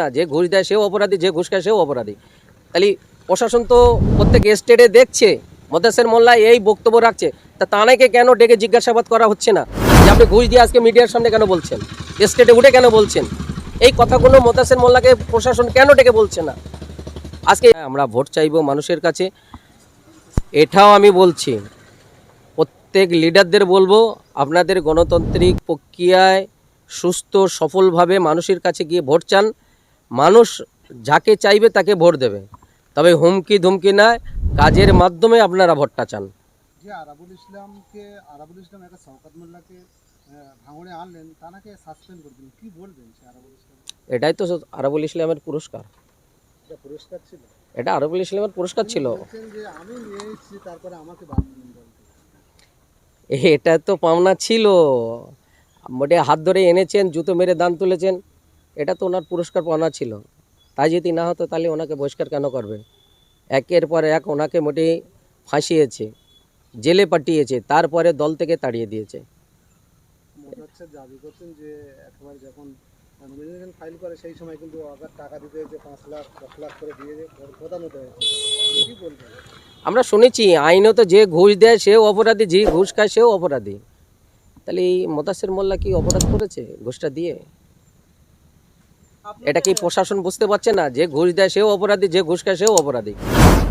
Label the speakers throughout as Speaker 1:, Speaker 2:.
Speaker 1: না, যে ঘুষ দেয় সেও অপরাধী, যে ঘুষ খায় সেও অপরাধী। তাহলে প্রশাসন তো প্রত্যেক স্টেটে দেখছে মদাসের মোল্লা এই বক্তব্য রাখছে, তা তানাকে কেন ডেকে জিজ্ঞাসাবাদ করা হচ্ছে না? যে আপনি ঘুষ দিয়ে আজকে মিডিয়ার সামনে কেন বলছেন? স্টেটে উঠে কেন বলছেন? এই কথাগুলো মোদাসের মোল্লাকে প্রশাসন কেন ডেকে বলছে না? আজকে আমরা ভোট চাইব মানুষের কাছে, এটাও আমি বলছি। প্রত্যেক লিডারদের বলব, আপনাদের গণতান্ত্রিক প্রক্রিয়ায় সুস্থ সফলভাবে মানুষের কাছে গিয়ে ভোট চান। মানুষ যাকে চাইবে তাকে ভোট দেবে। তবে হুমকি ধুমকি নয় কাজের মাধ্যমে আপনারা ভোটটা চান।
Speaker 2: যে আরাবুল ইসলামকে আরাবুল ইসলাম একটা শওকত মোল্লাকে ভাঙড়ে আনলেন তাকে সাসপেন্ড করে দিলেন? কি বলবেন আরাবুল ইসলাম?
Speaker 1: এটাই তো আরবুল ইসলামের পুরস্কার।
Speaker 2: এটা পুরস্কার ছিল?
Speaker 1: এটা আরবুল ইসলামের পুরস্কার ছিল।
Speaker 2: যে আমি নিয়ে তারপরে আমাকে বাদ দিলেন
Speaker 1: এটা তো পাওনা ছিল। মোটে হাত ধরে এনেছেন জুতো মেরে দান তুলেছেন। এটা তো ওনার পুরস্কার পাওনা ছিল। তাই যদি না হতো তাহলে ওনাকে বহিষ্কার কেন করবে? একের পর এক ওনাকে মোটে ফাঁসিয়েছে জেলে পাঠিয়েছে তারপরে দল থেকে তাড়িয়ে দিয়েছে।
Speaker 2: দাবি করছেন যে একেবারে যখন নমিনেশন ফাইল করে সেই সময় কিন্তু টাকা দিতে হয়েছে পাঁচ লাখ দশ লাখ করে দিয়ে প্রধান হয়েছে। বলবেন?
Speaker 1: আমরা শুনেছি আইনত যে ঘুষ দেয় সেও অপরাধী যে ঘুষ খায় সেও অপরাধী। তাহলে এই মোতাসের মোল্লা কি অপরাধ করেছে ঘুষটা দিয়ে? এটা কি প্রশাসন বুঝতে পারছে না? যে ঘুষ দেয় সেও অপরাধী, যে ঘুষ খায় সেও অপরাধী।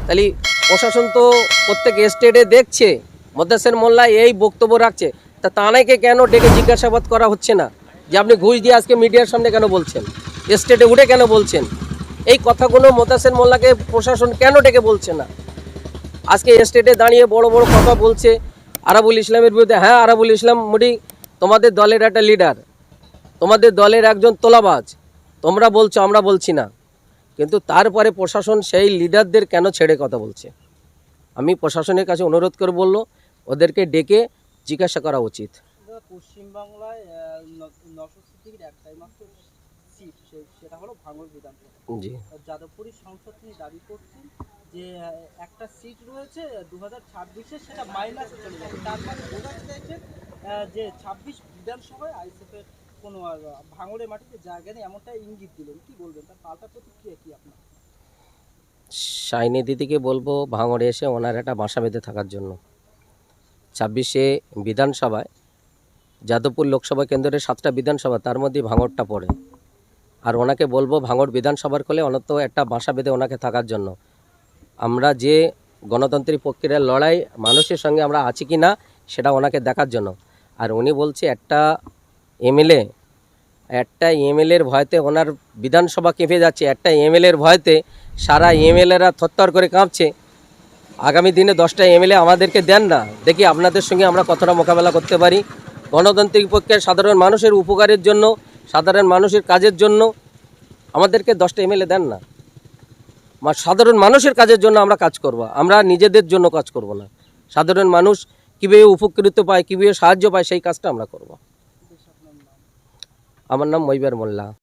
Speaker 1: তাহলে প্রশাসন তো প্রত্যেক স্টেটে দেখছে মোদাসের মোল্লা এই বক্তব্য রাখছে। তা তানাকে কেন ডেকে জিজ্ঞাসাবাদ করা হচ্ছে না? যে আপনি ঘুষ দিয়ে আজকে মিডিয়ার সামনে কেন বলছেন? স্টেটে উঠে কেন বলছেন? এই কথাগুলো মোদাসের মোল্লাকে প্রশাসন কেন ডেকে বলছে না? আজকে স্টেটে দাঁড়িয়ে বড় বড় কথা বলছে। আরাবুল ইসলামের বিরুদ্ধে হ্যাঁ আরাবুল ইসলাম মোটি তোমাদের দলের একটা লিডার, তোমাদের দলের একজন তোলাবাজ। তোমরা বলছো আমরা বলছি না। কিন্তু তারপরে প্রশাসন সেই লিডারদের কেন ছেড়ে কথা বলছে? আমি প্রশাসনের কাছে অনুরোধ করে বলল ওদেরকে ডেকে জিজ্ঞাসা করা উচিত।
Speaker 3: পশ্চিমবাংলায় একটাই মাত্র সিট হলো ভাঙড় বিধানসভা।
Speaker 1: জি।
Speaker 3: যাদবপুরী সংসদ তিনি দাবি করছেন যে একটা সিট রয়েছে দু হাজার ছাব্বিশে সেটা মাইনাসে চলে যাবে তার মানে চাইছেন যে ছাব্বিশ বিধানসভায় আইসিএফের কোনো ভাঙড়ের মাটিতে জায়গা নেই, এমনটা ইঙ্গিত দিলেন। কি বলবেন? তার পাল্টা প্রতিক্রিয়া কি আপনার?
Speaker 1: শাইনি দিদিকে বলব, ভাঙড়ে এসে ওনার একটা বাসা বেঁধে থাকার জন্য। ছাব্বিশে বিধানসভায়, যাদবপুর লোকসভা কেন্দ্রের সাতটা বিধানসভা, তার মধ্যে ভাঙড়টা পড়ে। আর ওনাকে বলব, ভাঙড় বিধানসভার কোলে অনত একটা বাসা বেঁধে ওনাকে থাকার জন্য। আমরা যে গণতান্ত্রিক প্রক্রিয়ার লড়াই, মানুষের সঙ্গে আমরা আছি কি না সেটা ওনাকে দেখার জন্য। আর উনি বলছে, একটা এমএলএ একটা এমএলএর ভয়তে ওনার বিধানসভা কেঁপে যাচ্ছে, একটা এমএলএর ভয়তে সারা এমএলএরা থরথর করে কাঁপছে। আগামী দিনে দশটা এমএলএ আমাদেরকে দেন না। দেখি আপনাদের সঙ্গে আমরা কতটা মোকাবেলা করতে পারি। গণতান্ত্রিক পক্ষে সাধারণ মানুষের উপকারের জন্য, সাধারণ মানুষের কাজের জন্য আমাদেরকে দশটা এমএলএ দেন না। সাধারণ মানুষের কাজের জন্য আমরা কাজ করব, আমরা নিজেদের জন্য কাজ করব না। সাধারণ মানুষ কীভাবে উপকৃত পায়, কীভাবে সাহায্য পায়, সেই কাজটা আমরা করব। আমার নাম মৈবার মোল্লা।